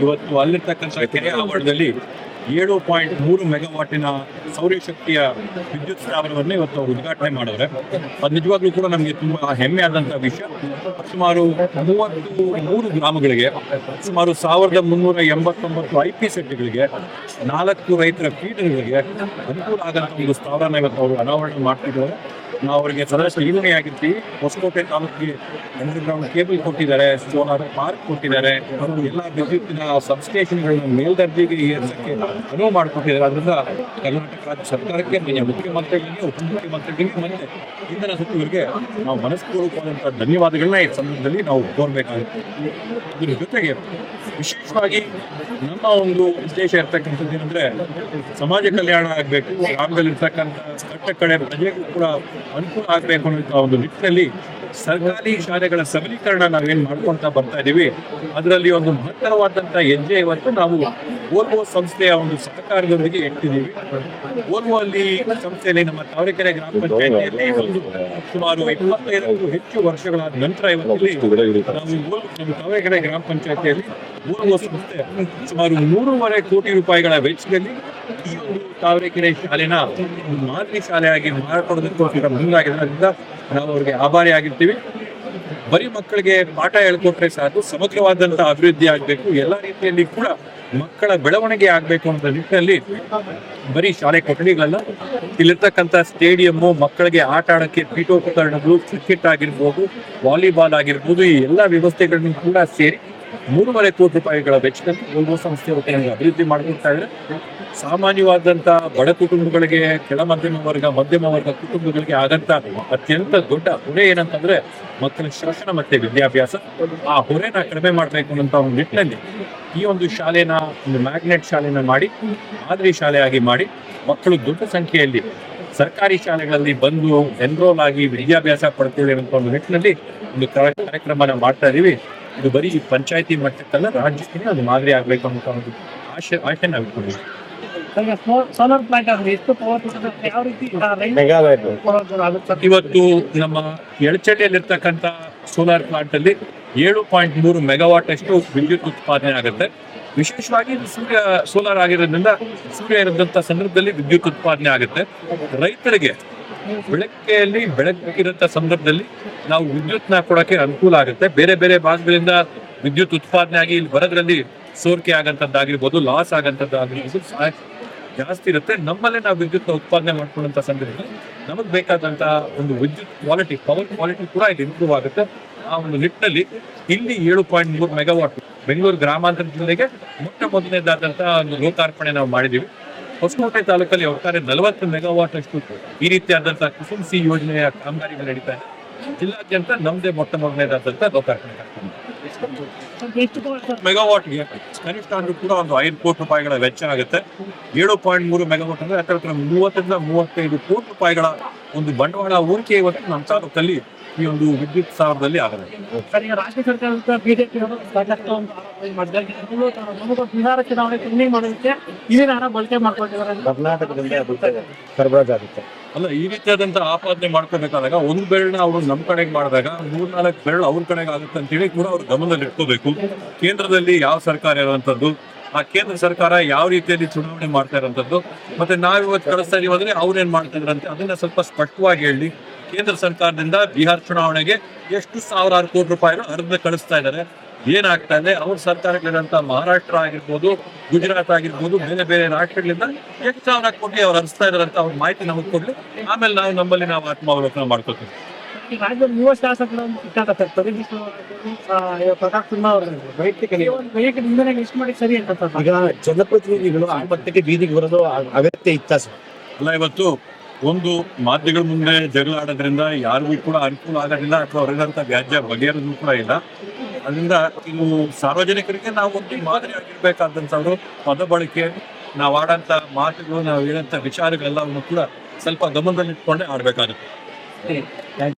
ಇವತ್ತು ಅಲ್ಲಿರ್ತಕ್ಕಂಥ ಕೆರೆ ಆವರಣದಲ್ಲಿ ಏಳು ಪಾಯಿಂಟ್ ಮೂರು ಮೆಗಾವಾಟಿನ ಸೌರಶಕ್ತಿಯ ವಿದ್ಯುತ್ ಸ್ಥಾವರವನ್ನು ಇವತ್ತು ಉದ್ಘಾಟನೆ ಮಾಡವ್ರೆ ಅದು ನಿಜವಾಗ್ಲೂ ಕೂಡ ನಮಗೆ ತುಂಬಾ ಹೆಮ್ಮೆ ಆದಂತಹ ವಿಷಯ. ಸುಮಾರು ಮೂವತ್ತು ಮೂರು ಗ್ರಾಮಗಳಿಗೆ, ಸುಮಾರು ಸಾವಿರದ ಮುನ್ನೂರ ಎಂಬತ್ತೊಂಬತ್ತು ಐ ಪಿ ಸೆಟ್ಗಳಿಗೆ, ನಾಲ್ಕು ರೈತರ ಫೀಡರ್ಗಳಿಗೆ ಅನುಕೂಲ ಆಗಂತ ಒಂದು ಸ್ಥಾವರನ ಇವತ್ತು ಅವರು ಅನಾವರಣ ಮಾಡ್ತಿದ್ದಾರೆ. ನಾವು ಅವರಿಗೆ ಸದಸ್ಯ ಆಗಿರ್ತೀವಿ. ಹೊಸಕೋಟೆ ತಾಲೂಕಿಗೆ ಅಂಡರ್ಗ್ರೌಂಡ್ ಕೇಬಲ್ ಕೊಟ್ಟಿದ್ದಾರೆ, ಸೋಲಾರ್ ಪಾರ್ಕ್ ಕೊಟ್ಟಿದ್ದಾರೆ. ಎಲ್ಲ ವಿದ್ಯುತ್ತಿನ ಸಬ್ಸ್ಟೇಷನ್ಗಳನ್ನ ಮೇಲ್ದರ್ಜೆಗೆ ಏರಿಸಕ್ಕೆ ಅನುವು ಮಾಡಿಕೊಟ್ಟಿದ್ದಾರೆ. ಅದರಿಂದ ಕರ್ನಾಟಕ ರಾಜ್ಯ ಸರ್ಕಾರಕ್ಕೆ ಮುಖ್ಯಮಂತ್ರಿಗಳಿಗೆ ಉಪಮುಖ್ಯಮಂತ್ರಿಗಳಿಗೆ ಮತ್ತೆ ಇಂಧನ ಸಚಿವರಿಗೆ ನಾವು ಮನಸ್ಪೂರ್ವಕವಾದಂಥ ಧನ್ಯವಾದಗಳನ್ನ ಈ ಸಂದರ್ಭದಲ್ಲಿ ನಾವು ಕೋರಬೇಕಾಗುತ್ತೆ. ಇದ್ರ ಜೊತೆಗೆ ವಿಶೇಷವಾಗಿ ನಮ್ಮ ಒಂದು ಉದ್ದೇಶ ಇರ್ತಕ್ಕಂಥದ್ದು ಏನಂದ್ರೆ ಸಮಾಜ ಕಲ್ಯಾಣ ಆಗಬೇಕು. ಗ್ರಾಮದಲ್ಲಿರ್ತಕ್ಕಂಥ ಕಟ್ಟ ಕಡೆ ಪ್ರಜೆಗೂ ಕೂಡ ಅನುಕೂಲ ಆಗಬೇಕು ಅನ್ನೋ ಒಂದು ನಿಟ್ಟಿನಲ್ಲಿ ಸರ್ಕಾರಿ ಶಾಲೆಗಳ ಸಬಲೀಕರಣ ನಾವೇನು ಮಾಡ್ಕೊಳ್ತಾ ಬರ್ತಾ ಇದೀವಿ. ಅದರಲ್ಲಿ ಒಂದು ಮಹತ್ತರವಾದಂಥ ಹೆಜ್ಜೆ ಇವತ್ತು ನಾವು ಓಲ್ವೋ ಸಂಸ್ಥೆಯ ಒಂದು ಸಹಕಾರದೊಂದಿಗೆ ಇಟ್ಟಿದ್ದೀವಿ. ಓಲ್ವೋ ಅಲ್ಲಿ ಸಂಸ್ಥೆಯಲ್ಲಿ ನಮ್ಮ ತಾವರೆಕೆರೆ ಗ್ರಾಮ ಪಂಚಾಯತಿಯಲ್ಲಿ ಒಂದು ಸುಮಾರು ಇಪ್ಪತ್ತೈದಕ್ಕೂ ಹೆಚ್ಚು ವರ್ಷಗಳಾದ ನಂತರ ಇವತ್ತಿಲ್ಲಿ ನಾವು ನಮ್ಮ ತಾವರೆಕೆರೆ ಗ್ರಾಮ ಪಂಚಾಯತಿಯಲ್ಲಿ ಓಲ್ವೋ ಸಂಸ್ಥೆ ಸುಮಾರು ಮೂರುವರೆ ಕೋಟಿ ರೂಪಾಯಿಗಳ ವೆಚ್ಚದಲ್ಲಿ ಈ ಒಂದು ತಾವರೆಕೆರೆ ಶಾಲೆನ ಮಾದರಿ ಶಾಲೆಯಾಗಿ ಮಾಡಿಕೊಡೋದಕ್ಕೋಸ್ಕರ ಮುಂದಾಗಿರೋದ್ರಿಂದ ನಾವು ಅವರಿಗೆ ಆಭಾರಿ ಆಗಿರ್ತೀವಿ ಬರೀ ಮಕ್ಕಳಿಗೆ ಪಾಠ ಹೇಳ್ಕೊಟ್ರೆ ಸಾಕು, ಸಮಗ್ರವಾದಂತಹ ಅಭಿವೃದ್ಧಿ ಆಗಬೇಕು. ಎಲ್ಲ ರೀತಿಯಲ್ಲಿ ಕೂಡ ಮಕ್ಕಳ ಬೆಳವಣಿಗೆ ಆಗಬೇಕು ಅನ್ನೋ ನಿಟ್ಟಿನಲ್ಲಿ ಬರೀ ಶಾಲೆ ಕೊಠಡಿಗಳಲ್ಲ, ಇಲ್ಲಿರ್ತಕ್ಕಂಥ ಸ್ಟೇಡಿಯಮ್ಮು, ಮಕ್ಕಳಿಗೆ ಆಟ ಆಡಕ್ಕೆ ಪೀಠೋಪಕರಣಗಳು, ಕ್ರಿಕೆಟ್ ಆಗಿರ್ಬೋದು, ವಾಲಿಬಾಲ್ ಆಗಿರ್ಬೋದು, ಈ ಎಲ್ಲ ವ್ಯವಸ್ಥೆಗಳನ್ನು ಕೂಡ ಸೇರಿ ಮೂರುವರೆ ಕೋಟಿ ರೂಪಾಯಿಗಳ ವೆಚ್ಚದಲ್ಲಿ ಒಂದು ಸಂಸ್ಥೆ ವತಿಯಿಂದ ಅಭಿವೃದ್ಧಿ ಮಾಡಿಕೊಡ್ತಾ ಇದ್ರೆ ಸಾಮಾನ್ಯವಾದಂತಹ ಬಡ ಕುಟುಂಬಗಳಿಗೆ, ಕೆಳ ಮಧ್ಯಮ ವರ್ಗ ಮಧ್ಯಮ ವರ್ಗ ಕುಟುಂಬಗಳಿಗೆ ಆಗಂತ ಅತ್ಯಂತ ದೊಡ್ಡ ಹೊರೆ ಏನಂತಂದ್ರೆ ಮಕ್ಕಳ ಶಿಕ್ಷಣ ಮತ್ತೆ ವಿದ್ಯಾಭ್ಯಾಸ. ಆ ಹೊರೆನ ಕಡಿಮೆ ಮಾಡಬೇಕು ಅನ್ನೋ ಒಂದು ನಿಟ್ಟಿನಲ್ಲಿ ಈ ಒಂದು ಶಾಲೆನ, ಒಂದು ಮ್ಯಾಗ್ನೆಟ್ ಶಾಲೆನ ಮಾಡಿ, ಮಾದರಿ ಶಾಲೆಯಾಗಿ ಮಾಡಿ ಮಕ್ಕಳು ದೊಡ್ಡ ಸಂಖ್ಯೆಯಲ್ಲಿ ಸರ್ಕಾರಿ ಶಾಲೆಗಳಲ್ಲಿ ಬಂದು ಎನ್ರೋಲ್ ಆಗಿ ವಿದ್ಯಾಭ್ಯಾಸ ಪಡ್ತೀವಿ ಅಂತ ಒಂದು ನಿಟ್ಟಿನಲ್ಲಿ ಒಂದು ಕಾರ್ಯ- ಕಾರ್ಯಕ್ರಮನ ಮಾಡ್ತಾ ಇದೀವಿ. ಇದು ಬರೀ ಪಂಚಾಯತಿ ಮಟ್ಟಕ್ಕಲ್ಲ ರಾಜ್ಯಕ್ಕೆ ಅದು ಮಾದರಿ ಆಗಬೇಕು ಅಂತ ಒಂದು ಆಶೆ ಆಶೆ ನಾವು ಇಟ್ಕೊಂಡಿದ್ದೀವಿ. ಸೋಲಾರ್ ಪ್ಲಾಂಟ್ ಆದ್ರೆ ಎಷ್ಟು ಪವರ್ ಯಾವ ರೀತಿ ಇವತ್ತು ನಮ್ಮ ಎಳಚಳ್ಳಿಯಲ್ಲಿರ್ತಕ್ಕಂಥ ಸೋಲಾರ್ ಪ್ಲಾಂಟ್ ಅಲ್ಲಿ ಏಳು ಪಾಯಿಂಟ್ ಮೂರು ಮೆಗಾವಾಟ್ ಅಷ್ಟು ವಿದ್ಯುತ್ ಉತ್ಪಾದನೆ ಆಗುತ್ತೆ. ವಿಶೇಷವಾಗಿ ಸೂರ್ಯ ಸೋಲಾರ್ ಆಗಿರೋದ್ರಿಂದ ಸೂರ್ಯ ಇರದಂತ ಸಂದರ್ಭದಲ್ಲಿ ವಿದ್ಯುತ್ ಉತ್ಪಾದನೆ ಆಗುತ್ತೆ. ರೈತರಿಗೆ ಬೆಳಕೆಯಲ್ಲಿ ಬೆಳಕಿರಂತ ಸಂದರ್ಭದಲ್ಲಿ ನಾವು ವಿದ್ಯುತ್ನ ಕೊಡಕ್ಕೆ ಅನುಕೂಲ ಆಗುತ್ತೆ. ಬೇರೆ ಬೇರೆ ಭಾಗಗಳಿಂದ ವಿದ್ಯುತ್ ಉತ್ಪಾದನೆ ಆಗಿ ಇಲ್ಲಿ ಬರೋದ್ರಲ್ಲಿ ಸೋರಿಕೆ ಆಗಂತದ್ದಾಗಿರ್ಬೋದು ಲಾಸ್ ಆಗಂತದ್ದಾಗಿರ್ಬೋದು ಜಾಸ್ತಿ ಇರುತ್ತೆ. ನಮ್ಮಲ್ಲೇ ನಾವು ವಿದ್ಯುತ್ ಉತ್ಪಾದನೆ ಮಾಡ್ಕೊಂಡಂತ ಸಂದರ್ಭದಲ್ಲಿ ನಮಗೆ ಬೇಕಾದಂತ ಒಂದು ವಿದ್ಯುತ್ ಕ್ವಾಲಿಟಿ ಪವರ್ ಕ್ವಾಲಿಟಿ ಕೂಡ ಇಲ್ಲಿ ಇಂಪ್ರೂವ್ ಆಗುತ್ತೆ. ಆ ಒಂದು ನಿಟ್ಟಿನಲ್ಲಿ ಇಲ್ಲಿ ಏಳು ಪಾಯಿಂಟ್ ಮೂರು ಮೆಗಾವಾಟ್ ಬೆಂಗಳೂರು ಗ್ರಾಮಾಂತರ ಜಿಲ್ಲೆಗೆ ಮೊಟ್ಟ ಮೊದಲನೇದಾದಂತಹ ಒಂದು ಲೋಕಾರ್ಪಣೆ ನಾವು ಮಾಡಿದೀವಿ ಹೊಸಕೋಟೆ ತಾಲೂಕಲ್ಲಿ ಒಟ್ಟಾರೆ ನಲವತ್ತು ಮೆಗಾವಾಟ್ ಅಷ್ಟು ಈ ರೀತಿಯಾದಂತಹ ಸಿ ಯೋಜನೆಯ ಕಾಮಗಾರಿಗಳು ನಡೀತಾ ಇದೆ. ಜಿಲ್ಲಾದ್ಯಂತ ನಮ್ದೇ ಮೊಟ್ಟ ಮೊದಲನೇದಾದಂತಹ ಲೋಕಾರ್ಪಣೆ ಮೆಗಾವಾಟ್ಗೆ ಕನಿಷ್ಠ ಅಂದ್ರೂ ಕೂಡ ಒಂದು ಐದು ಕೋಟಿ ರೂಪಾಯಿಗಳ ವೆಚ್ಚ ಆಗುತ್ತೆ. ಏಳು ಪಾಯಿಂಟ್ ಮೂರು ಮೆಗಾವಾಟ್ ಅಂದ್ರೆ ಹತ್ರ ಹತ್ರ ಮೂವತ್ತರಿಂದ ಮೂವತ್ತೈದು ಕೋಟಿ ರೂಪಾಯಿಗಳ ಒಂದು ಬಂಡವಾಳ ಹೂಡಿಕೆ ಇವತ್ತು ನಮ್ಮ ತಾಲೂಕಲ್ಲಿ ಈ ಒಂದು ವಿದ್ಯುತ್ ಸ್ಥಾವರದಲ್ಲಿ ಈಗ ರಾಜ್ಯ ಸರ್ಕಾರದ ಬಿಜೆಪಿ ಅವರು ಸಾಕಷ್ಟು ಬಿಹಾರ ಚುನಾವಣೆ ಪೆಂಡಿಂಗ್ ಮಾಡೋದಕ್ಕೆ ಇಲ್ಲಿನ ಹಣ ಬಳಕೆ ಮಾಡ್ಕೊಂಡಿದ್ದಾರೆ. ಕರ್ನಾಟಕದಿಂದ ಸರಬರಾಜು ಆಗುತ್ತೆ. ಅಲ್ಲ ಈ ರೀತಿಯಾದಂತಹ ಆಪಾದನೆ ಮಾಡ್ಕೋಬೇಕಾದಾಗ ಒಂದು ಬೆರಳನ್ನ ಅವರು ನಮ್ಮ ಕಡೆಗೆ ಮಾಡಿದಾಗ ಮೂರ್ನಾಲ್ಕು ಬೆರಳು ಅವ್ರ ಕಡೆಗೆ ಆಗುತ್ತೆ ಅಂತ ಹೇಳಿ ಕೂಡ ಅವ್ರು ಗಮನದಲ್ಲಿ ಇಟ್ಕೋಬೇಕು ಕೇಂದ್ರದಲ್ಲಿ ಯಾವ ಸರ್ಕಾರ ಇರುವಂತದ್ದು? ಆ ಕೇಂದ್ರ ಸರ್ಕಾರ ಯಾವ ರೀತಿಯಲ್ಲಿ ಚುನಾವಣೆ ಮಾಡ್ತಾ ಇರೋಂಥದ್ದು? ಮತ್ತೆ ನಾವ್ ಇವತ್ತು ಕಳಿಸ್ತಾ ಇದೀವಿ ಅಂದ್ರೆ ಅವ್ರೇನ್ ಮಾಡ್ತಾ ಇದ್ರಂತೆ ಅದನ್ನ ಸ್ವಲ್ಪ ಸ್ಪಷ್ಟವಾಗಿ ಹೇಳಿ. ಕೇಂದ್ರ ಸರ್ಕಾರದಿಂದ ಬಿಹಾರ್ ಚುನಾವಣೆಗೆ ಎಷ್ಟು ಸಾವಿರಾರು ಕೋಟಿ ರೂಪಾಯಿ ಅರ್ಧ ಕಳಿಸ್ತಾ ಇದ್ದಾರೆ ಏನಾಗ್ತಾ ಇದೆ? ಅವ್ರ ಸರ್ಕಾರಗಳಿರಂತ ಮಹಾರಾಷ್ಟ್ರ ಆಗಿರ್ಬೋದು, ಗುಜರಾತ್ ಆಗಿರ್ಬೋದು, ಬೇರೆ ಬೇರೆ ರಾಷ್ಟ್ರಗಳಿಂದ ಎಷ್ಟು ಸಾವಿರ ಕೋಟಿ ಅವ್ರು ಹರಿಸ್ತಾ ಇದಾರೆ ಅಂತ ಅವ್ರ ಮಾಹಿತಿ ನಮಗೆ ಕೊಡ್ಲಿ. ಆಮೇಲೆ ನಾವು ನಮ್ಮಲ್ಲಿ ನಾವು ಆತ್ಮಾವಲೋಕನ ಮಾಡ್ಕೋತೀವಿ. ಈ ರಾಜ್ಯದ ಯುವ ಶಾಸಕರು ಸರ್ ಅವರು ವೈಯಕ್ತಿಕ ಎಷ್ಟು ಮಾಡಿ ಸರಿ ಅಂತ ಸರ್. ಈಗ ಜನಪ್ರತಿನಿಧಿಗಳು ಆ ಮಟ್ಟಕ್ಕೆ ಬೀದಿಗೆ ಬರೋದು ಅಗತ್ಯ ಇತ್ತ ಸರ್? ಅಲ್ಲ ಇವತ್ತು ಒಂದು ಮಾಧ್ಯಮಗಳ ಮುಂದೆ ಜಗಳ ಆಡೋದ್ರಿಂದ ಯಾರಿಗೂ ಕೂಡ ಅನುಕೂಲ ಆಗೋದಿಲ್ಲ ಅಥವಾ ಹೊರಗಂತ ವ್ಯಾಜ್ಯ ಬಗೆಹರಿದ್ರು ಕೂಡ ಇಲ್ಲ. ಅದರಿಂದ ಇದು ಸಾರ್ವಜನಿಕರಿಗೆ ನಾವು ಒಂದು ಮಾದರಿ ಆಗಿರ್ಬೇಕಾದಂಥವ್ರು ಪದ ಬಳಕೆ ನಾವು ಆಡಂತ ಮಾತುಗಳು ನಾವು ಹೇಳಂತ ವಿಚಾರಗಳೆಲ್ಲವನ್ನು ಕೂಡ ಸ್ವಲ್ಪ ಗಮನದಲ್ಲಿಟ್ಕೊಂಡೇ ಆಡ್ಬೇಕಾಗುತ್ತೆ.